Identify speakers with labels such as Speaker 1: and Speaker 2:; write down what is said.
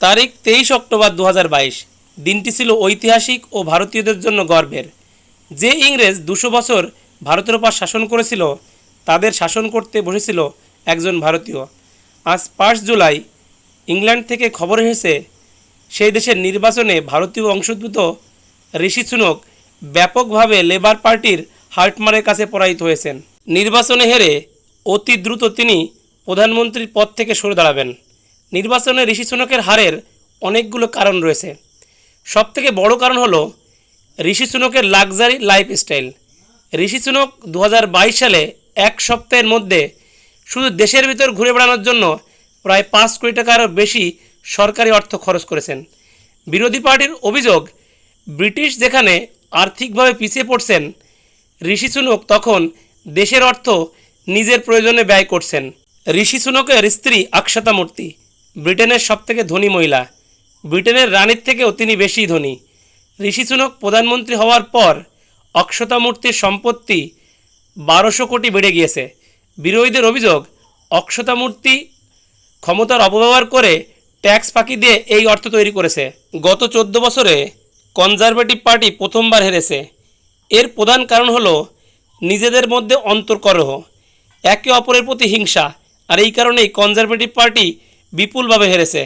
Speaker 1: তারিখ তেইশ অক্টোবর দু হাজার বাইশ। দিনটি ছিল ঐতিহাসিক ও ভারতীয়দের জন্য গর্বের। যে ইংরেজ দুশো বছর ভারতের ওপর শাসন করেছিল, তাদের শাসন করতে বসেছিল একজন ভারতীয়। আজ পাঁচ জুলাই ইংল্যান্ড থেকে খবর এসেছে, সেই দেশের নির্বাচনে ভারতীয় অংশীভূত ঋষি সুনক ব্যাপকভাবে লেবার পার্টির হার্টমারের কাছে পরাজিত হয়েছেন। নির্বাচনে হেরে অতি দ্রুত তিনি প্রধানমন্ত্রীর পদ থেকে সরে দাঁড়াবেন। নির্বাচনে ঋষি সুনকের হারের অনেকগুলো কারণ রয়েছে। সবথেকে বড় কারণ হলো ঋষি সুনকের লাক্সারি লাইফস্টাইল। ঋষি সুনক দু হাজার বাইশ সালে এক সপ্তাহের মধ্যে শুধু দেশের ভিতর ঘুরে বেড়ানোর জন্য প্রায় পাঁচ কোটি টাকারও বেশি সরকারি অর্থ খরচ করেছেন। বিরোধী পার্টির অভিযোগ, ব্রিটিশ যেখানে আর্থিকভাবে পিছিয়ে পড়ছেন, ঋষি সুনক তখন দেশের অর্থ নিজের প্রয়োজনে ব্যয় করছেন। ঋষি সুনকের স্ত্রী আকশাতা মূর্তি ব্রিটেনের সবথেকে ধনী মহিলা। ব্রিটেনের রানীর থেকেও তিনি বেশি ধনী। ঋষি সুনক প্রধানমন্ত্রী হওয়ার পর অক্ষতা মূর্তির সম্পত্তি বারোশো কোটি বেড়ে গিয়েছে। বিরোধীদের অভিযোগ, অক্ষতা মূর্তি ক্ষমতার অপব্যবহার করে ট্যাক্স ফাঁকি দিয়ে এই অর্থ তৈরি করেছে। গত চোদ্দ বছরে কনজারভেটিভ পার্টি প্রথমবার হেরেছে। এর প্রধান কারণ হলো নিজেদের মধ্যে অন্তর্করহ। একে অপরের প্রতি হিংসা। আর এই কারণেই কনজারভেটিভ পার্টি বিপুলভাবে হেরেছে।